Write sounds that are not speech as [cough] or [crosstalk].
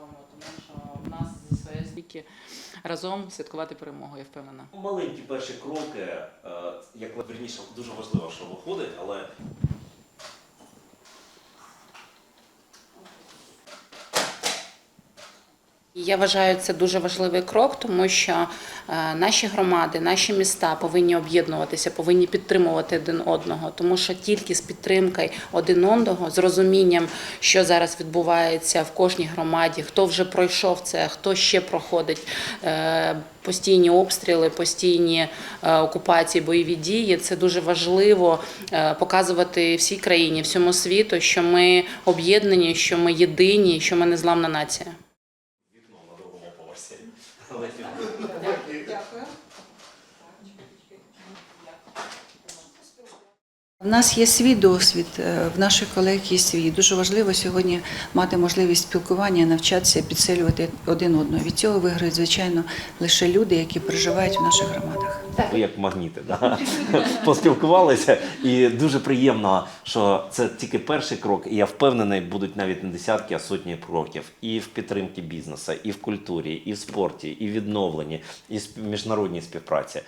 робимо, тому що в нас зі своєї стільки разом святкувати перемогу, я впевнена. Маленькі перші кроки, е, як верніше, дуже важливо, що виходить, але Я вважаю це дуже важливий крок, тому що е, наші громади, наші міста повинні об'єднуватися, повинні підтримувати один одного, тому що тільки з підтримкою один одного, з розумінням, що зараз відбувається в кожній громаді, хто вже пройшов це, хто ще проходить е, постійні обстріли, постійні е, окупації, бойові дії. Це дуже важливо показувати всій країні, всьому світу, що ми об'єднані, що ми єдині, що ми незламна нація. そうですよね。В нас є свій досвід, е, в наших колег є свій. Дуже важливо сьогодні мати можливість спілкування, навчатися, підсилювати один одного. Від цього виграють, звичайно, лише люди, які проживають в наших громадах. Ви як магніти, да? [laughs] поспілкувалися, і дуже приємно, що це тільки перший крок, і я впевнений, будуть навіть не десятки, а сотні кроків і в підтримці бізнесу, і в культурі, і в спорті, і в відновленні, і в міжнародній співпраці.